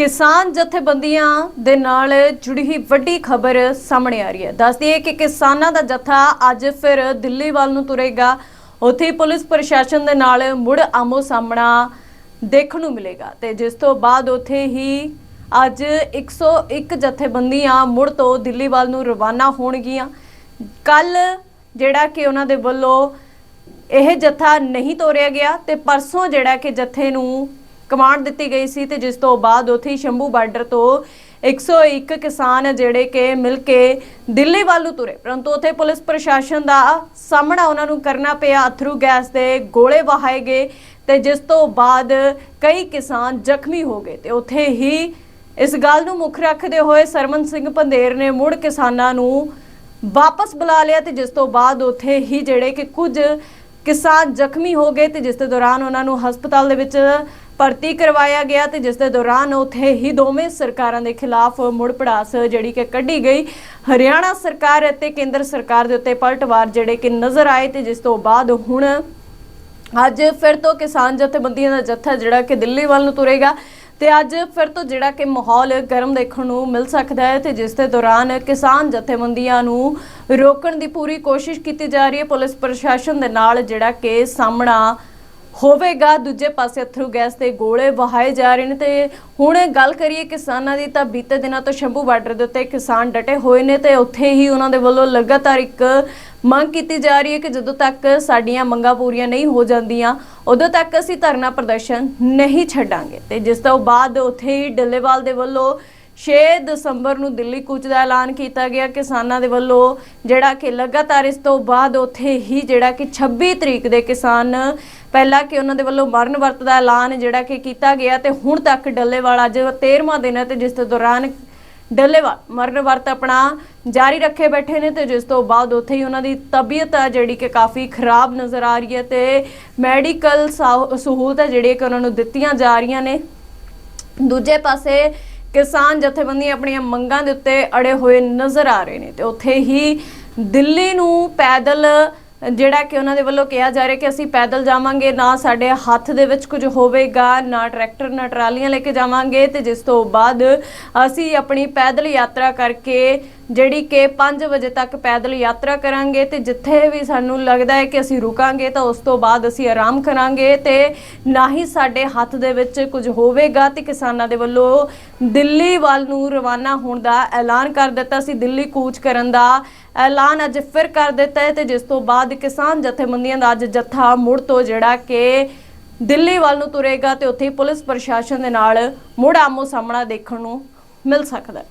ਕਿਸਾਨ ਜਥੇਬੰਦੀਆਂ ਦੇ ਨਾਲ ਜੁੜੀ ਹੀ ਵੱਡੀ ਖਬਰ ਸਾਹਮਣੇ ਆ ਰਹੀ ਹੈ। ਦੱਸਦੀ ਹੈ ਕਿ ਕਿਸਾਨਾਂ ਦਾ ਜਥਾ ਅੱਜ ਫਿਰ ਦਿੱਲੀ ਵੱਲ ਨੂੰ ਤੁਰੇਗਾ। ਉੱਥੇ ਪੁਲਿਸ ਪ੍ਰਸ਼ਾਸਨ ਦੇ ਨਾਲ ਮੁੜ ਆਮੋ ਸਾਹਮਣਾ ਦੇਖਣ ਨੂੰ ਮਿਲੇਗਾ ਤੇ ਜਿਸ ਤੋਂ ਬਾਅਦ ਉੱਥੇ ਹੀ ਅੱਜ 101 ਜਥੇਬੰਦੀਆਂ ਮੁੜ ਤੋਂ ਦਿੱਲੀ ਵੱਲ ਨੂੰ ਰਵਾਨਾ ਹੋਣਗੀਆਂ। ਕੱਲ ਜਿਹੜਾ ਕਿ ਉਹਨਾਂ ਦੇ ਵੱਲੋਂ ਇਹ ਜਥਾ ਨਹੀਂ ਤੋਰਿਆ ਗਿਆ ਤੇ ਪਰਸੋਂ ਜਿਹੜਾ ਕਿ ਜਥੇ ਨੂੰ ਕਮਾਂਡ ਦਿੱਤੀ ਗਈ ਸੀ ਤੇ ਜਿਸ ਤੋਂ ਬਾਅਦ ਉੱਥੇ ਸ਼ੰਭੂ ਬਾਰਡਰ ਤੋਂ 101 ਕਿਸਾਨ ਜਿਹੜੇ ਕਿ ਮਿਲ ਕੇ ਦਿੱਲੀ ਵੱਲ ਨੂੰ ਤੁਰੇ। ਪਰੰਤੂ ਉੱਥੇ ਪੁਲਿਸ ਪ੍ਰਸ਼ਾਸਨ ਦਾ ਸਾਹਮਣਾ ਉਹਨਾਂ ਨੂੰ ਕਰਨਾ ਪਿਆ। ਅਥਰੂ ਗੈਸ ਦੇ ਗੋਲੇ ਵਹਾਏ ਗਏ ਤੇ ਜਿਸ ਤੋਂ ਬਾਅਦ ਕਈ ਕਿਸਾਨ ਜ਼ਖਮੀ ਹੋ ਗਏ ਤੇ ਉੱਥੇ ਹੀ ਇਸ ਗੱਲ ਨੂੰ ਮੁੱਖ ਰੱਖਦੇ ਹੋਏ ਸਰਮਨ ਸਿੰਘ ਪੰਦੇਰ ਨੇ ਮੁੜ ਕਿਸਾਨਾਂ ਨੂੰ ਵਾਪਸ ਬੁਲਾ ਲਿਆ ਤੇ ਜਿਸ ਤੋਂ ਬਾਅਦ ਉੱਥੇ ਹੀ ਜਿਹੜੇ ਕਿ ਕੁਝ ਕਿਸਾਨ ਜ਼ਖਮੀ ਹੋ ਗਏ ਤੇ ਜਿਸ ਦੇ ਦੌਰਾਨ ਉਹਨਾਂ ਨੂੰ ਹਸਪਤਾਲ ਦੇ ਵਿੱਚ ਭਰਤੀ ਕਰਵਾਇਆ ਗਿਆ ਤੇ ਜਿਸ ਦੇ ਦੌਰਾਨ ਉੱਥੇ ਹੀ ਦੋਵੇਂ ਸਰਕਾਰਾਂ ਦੇ ਖਿਲਾਫ ਮੁੜ ਪੜਾਸ ਜਿਹੜੀ ਕਿ ਕੱਢੀ ਗਈ। ਹਰਿਆਣਾ ਸਰਕਾਰ ਅਤੇ ਕੇਂਦਰ ਸਰਕਾਰ ਦੇ ਉੱਤੇ ਪਲਟਵਾਰ ਜਿਹੜੇ ਕਿ ਨਜ਼ਰ ਆਏ ਤੇ ਜਿਸ ਤੋਂ ਬਾਅਦ ਹੁਣ ਅੱਜ ਫਿਰ ਤੋਂ ਕਿਸਾਨ ਜਥੇਬੰਦੀਆਂ ਦਾ ਜੱਥਾ ਜਿਹੜਾ ਕਿ ਦਿੱਲੀ ਵੱਲ ਨੂੰ ਤੁਰੇਗਾ ਤੇ ਅੱਜ ਫਿਰ ਤੋਂ ਜਿਹੜਾ ਕਿ ਮਾਹੌਲ ਗਰਮ ਦੇਖਣ ਨੂੰ ਮਿਲ ਸਕਦਾ ਹੈ ਤੇ ਜਿਸ ਦੇ ਦੌਰਾਨ ਕਿਸਾਨ ਜਥੇਬੰਦੀਆਂ ਨੂੰ ਰੋਕਣ ਦੀ ਪੂਰੀ ਕੋਸ਼ਿਸ਼ ਕੀਤੀ ਜਾ ਰਹੀ ਹੈ। ਪੁਲਿਸ ਪ੍ਰਸ਼ਾਸਨ ਦੇ ਨਾਲ ਜਿਹੜਾ ਕਿ ਸਾਹਮਣਾ ਹੋਵੇਗਾ, ਦੂਜੇ ਪਾਸੇ ਅਥਰੂ ਗੈਸ ਦੇ ਗੋਲੇ ਵਹਾਏ ਜਾ ਰਹੇ ਨੇ ਤੇ ਹੁਣ ਗੱਲ ਕਰੀਏ ਕਿਸਾਨਾਂ ਦੀ ਤਾਂ ਬੀਤੇ ਦਿਨਾਂ ਤੋਂ ਸ਼ੰਭੂ ਬਾਰਡਰ ਦੇ ਉੱਤੇ ਕਿਸਾਨ ਡਟੇ ਹੋਏ ਨੇ ਤੇ ਉੱਥੇ ਹੀ ਉਹਨਾਂ ਦੇ ਵੱਲੋਂ ਲਗਾਤਾਰ ਇੱਕ ਮੰਗ ਕੀਤੀ ਜਾ ਰਹੀ ਹੈ ਕਿ ਜਦੋਂ ਤੱਕ ਸਾਡੀਆਂ ਮੰਗਾਂ ਪੂਰੀਆਂ ਨਹੀਂ ਹੋ ਜਾਂਦੀਆਂ, ਉਦੋਂ ਤੱਕ ਅਸੀਂ ਧਰਨਾ ਪ੍ਰਦਰਸ਼ਨ ਨਹੀਂ ਛੱਡਾਂਗੇ। ਤੇ ਜਿਸ ਤੋਂ ਬਾਅਦ ਉੱਥੇ ਹੀ ਡੱਲੇਵਾਲ ਦੇ ਵੱਲੋਂ 6 ਦਸੰਬਰ ਨੂੰ ਦਿੱਲੀ ਕੂਚ ਦਾ ਐਲਾਨ ਕੀਤਾ ਗਿਆ। ਕਿਸਾਨਾਂ ਦੇ ਵੱਲੋਂ ਜਿਹੜਾ ਕਿ ਲਗਾਤਾਰ ਇਸ ਤੋਂ ਬਾਅਦ ਉੱਥੇ ਹੀ ਜਿਹੜਾ ਕਿ 26 ਤਰੀਕ ਦੇ ਕਿਸਾਨ ਪਹਿਲਾਂ ਕਿ ਉਹਨਾਂ ਦੇ ਵੱਲੋਂ ਮਰਨ ਵਰਤ ਦਾ ਐਲਾਨ ਜਿਹੜਾ ਕਿ ਕੀਤਾ ਗਿਆ ਤੇ ਹੁਣ ਤੱਕ ਡੱਲੇਵਾਲ ਅੱਜ 13ਵਾਂ ਦਿਨ ਹੈ ਤੇ ਜਿਸ ਦੇ ਦੌਰਾਨ ਡੱਲੇਵਾਲ ਮਰਨ ਵਰਤ ਆਪਣਾ ਜਾਰੀ ਰੱਖੇ ਬੈਠੇ ਨੇ ਤੇ ਜਿਸ ਤੋਂ ਬਾਅਦ ਉੱਥੇ ਹੀ ਉਹਨਾਂ ਦੀ ਤਬੀਅਤ ਆ ਜਿਹੜੀ ਕਿ ਕਾਫੀ ਖਰਾਬ ਨਜ਼ਰ ਆ ਰਹੀ ਹੈ ਤੇ ਮੈਡੀਕਲ ਸਹੂਲਤਾਂ ਜਿਹੜੀਆਂ ਕਿ ਉਹਨਾਂ ਨੂੰ ਦਿੱਤੀਆਂ ਜਾ ਰਹੀਆਂ ਨੇ। ਦੂਜੇ ਪਾਸੇ ਕਿਸਾਨ ਜਥੇਬੰਦੀਆਂ ਆਪਣੀਆਂ ਮੰਗਾਂ ਦੇ ਉੱਤੇ ਅੜੇ ਹੋਏ ਨਜ਼ਰ ਆ ਰਹੇ ਨੇ ਤੇ ਉੱਥੇ ਹੀ ਦਿੱਲੀ ਨੂੰ ਪੈਦਲ ਜਿਹੜਾ ਕਿ ਉਹਨਾਂ ਦੇ ਵੱਲੋਂ ਕਿਹਾ ਜਾ ਰਿਹਾ ਕਿ ਅਸੀਂ ਪੈਦਲ ਜਾਵਾਂਗੇ, ਨਾ ਸਾਡੇ ਹੱਥ ਦੇ ਵਿੱਚ ਕੁਝ ਹੋਵੇਗਾ, ਨਾ ਟਰੈਕਟਰ, ਨਾ ਟਰਾਲੀਆਂ ਲੈ ਕੇ ਜਾਵਾਂਗੇ ਤੇ ਜਿਸ ਤੋਂ ਬਾਅਦ ਅਸੀਂ ਆਪਣੀ ਪੈਦਲ ਯਾਤਰਾ ਕਰਕੇ ਜਿਹੜੀ ਕਿ 5 ਵਜੇ ਤੱਕ ਪੈਦਲ ਯਾਤਰਾ ਕਰਾਂਗੇ ਤੇ ਜਿੱਥੇ ਵੀ ਸਾਨੂੰ ਲੱਗਦਾ ਹੈ ਕਿ ਅਸੀਂ ਰੁਕਾਂਗੇ ਤਾਂ ਉਸ ਤੋਂ ਬਾਅਦ ਅਸੀਂ ਆਰਾਮ ਕਰਾਂਗੇ ਤੇ ਨਾ ਹੀ ਸਾਡੇ ਹੱਥ ਦੇ ਵਿੱਚ ਕੁਝ ਹੋਵੇਗਾ ਤੇ ਕਿਸਾਨਾਂ ਦੇ ਵੱਲੋਂ ਦਿੱਲੀ ਵੱਲ ਨੂੰ ਰਵਾਨਾ ਹੋਣ ਦਾ ਐਲਾਨ ਕਰ ਦਿੱਤਾ ਸੀ। ਦਿੱਲੀ ਕੂਚ ਕਰਨ ਦਾ ਐਲਾਨ ਅੱਜ ਫਿਰ ਕਰ ਦਿੱਤਾ ਹੈ ਤੇ ਜਿਸ ਤੋਂ ਬਾਅਦ ਕਿਸਾਨ ਜਥੇਬੰਦੀਆਂ ਦਾ ਅੱਜ ਜੱਥਾ ਮੁੜ ਤੋਂ ਜਿਹੜਾ ਕਿ ਦਿੱਲੀ ਵੱਲ ਨੂੰ ਤੁਰੇਗਾ ਤੇ ਉੱਥੇ ਪੁਲਿਸ ਪ੍ਰਸ਼ਾਸਨ ਦੇ ਨਾਲ ਮੁੜ ਆਮੋ ਸਾਹਮਣਾ ਦੇਖਣ ਨੂੰ ਮਿਲ ਸਕਦਾ